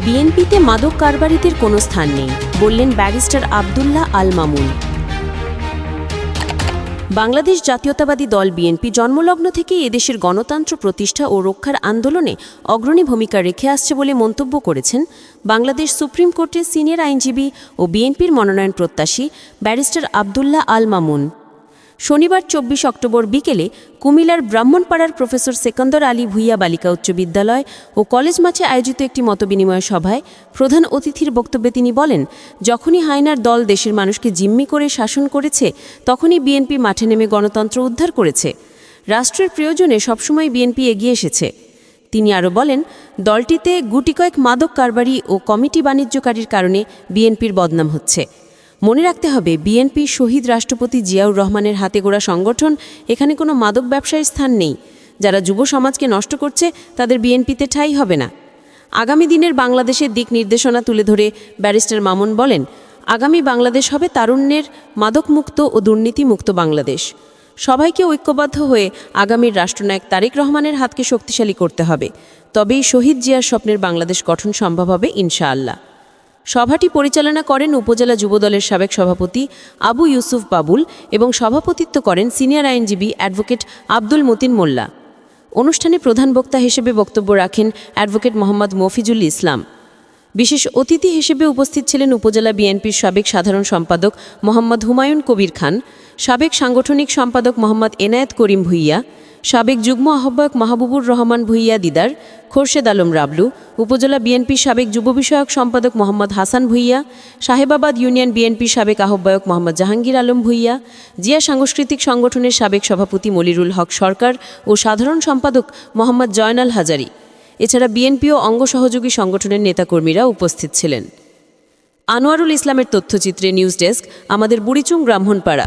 বিএনপিতে মাদক কারবারিদের কোনো স্থান নেই, বললেন ব্যারিস্টার আবদুল্লাহ আল মামুন। বাংলাদেশ জাতীয়তাবাদী দল বিএনপি জন্মলগ্ন থেকে এদেশের গণতন্ত্র প্রতিষ্ঠা ও রক্ষার আন্দোলনে অগ্রণী ভূমিকা রেখে আসছে বলে মন্তব্য করেছেন বাংলাদেশ সুপ্রিম কোর্টের সিনিয়র আইনজীবী ও বিএনপির মনোনয়ন প্রত্যাশী ব্যারিস্টার আবদুল্লাহ আল মামুন। শনিবার চব্বিশ অক্টোবর বিকেলে কুমিল্লার ব্রাহ্মণপাড়ার প্রফেসর সেকন্দর আলী ভুইয়া বালিকা উচ্চ বিদ্যালয় ও কলেজ মাঠে আয়োজিত একটি মতবিনিময় সভায় প্রধান অতিথির বক্তব্যে তিনি বলেন, যখনই হায়নার দল দেশের মানুষকে জিম্মি করে শাসন করেছে, তখনই বিএনপি মাঠে নেমে গণতন্ত্র উদ্ধার করেছে। রাষ্ট্রের প্রয়োজনে সবসময় বিএনপি এগিয়ে এসেছে। তিনি আরও বলেন, দলটিতে গুটিকয়েক মাদক কারবারি ও কমিটি বাণিজ্যকারীর কারণে বিএনপির বদনাম হচ্ছে। মনে রাখতে হবে, বিএনপি শহীদ রাষ্ট্রপতি জিয়াউর রহমানের হাতে গোড়া সংগঠন এখানে কোনো মাদক ব্যবসায়ীর স্থান নেই। যারা যুব সমাজকে নষ্ট করছে, তাদের বিএনপিতে ঠাঁই হবে না। আগামী দিনের বাংলাদেশের দিক নির্দেশনা তুলে ধরে ব্যারিস্টার মামুন বলেন, আগামী বাংলাদেশ হবে তারুণ্যের মাদকমুক্ত ও দুর্নীতিমুক্ত বাংলাদেশ। সবাইকে ঐক্যবদ্ধ হয়ে আগামীর রাষ্ট্রনায়ক তারেক রহমানের হাতকে শক্তিশালী করতে হবে। তবেই শহীদ জিয়ার স্বপ্নের বাংলাদেশ গঠন সম্ভব হবে ইনশাআল্লাহ। সভাটি পরিচালনা করেন উপজেলা যুবদলের সাবেক সভাপতি আবু ইউসুফ বাবুল এবং সভাপতিত্ব করেন সিনিয়র আইনজীবী অ্যাডভোকেট আব্দুল মতিন মোল্লা। অনুষ্ঠানে প্রধান বক্তা হিসেবে বক্তব্য রাখেন অ্যাডভোকেট মোহাম্মদ মফিজুল ইসলাম। বিশেষ অতিথি হিসেবে উপস্থিত ছিলেন উপজেলা বিএনপির সাবেক সাধারণ সম্পাদক মোহাম্মদ হুমায়ুন কবির খান, সাবেক সাংগঠনিক সম্পাদক মোহাম্মদ এনায়েত করিম ভুইয়া সাবেক যুগ্ম আহ্বায়ক মাহবুবুর রহমান ভুইয়া দিদার, খোরশেদ আলম রাবলু, উপজেলা বিএনপির সাবেক যুব বিষয়ক সম্পাদক মোহাম্মদ হাসান ভুইয়া সাহেবাবাদ ইউনিয়ন বিএনপির সাবেক আহ্বায়ক মোহাম্মদ জাহাঙ্গীর আলম ভুইয়া, জিয়া সাংস্কৃতিক সংগঠনের সাবেক সভাপতি মলিরুল হক সরকার ও সাধারণ সম্পাদক মোহাম্মদ জয়নাল হাজারি। এছাড়া বিএনপি ও অঙ্গ সহযোগী সংগঠনের নেতাকর্মীরা উপস্থিত ছিলেন। আনোয়ারুল ইসলামের তথ্যচিত্রে নিউজ ডেস্ক, আমাদের বুড়িচুং, ব্রাহ্মণপাড়া।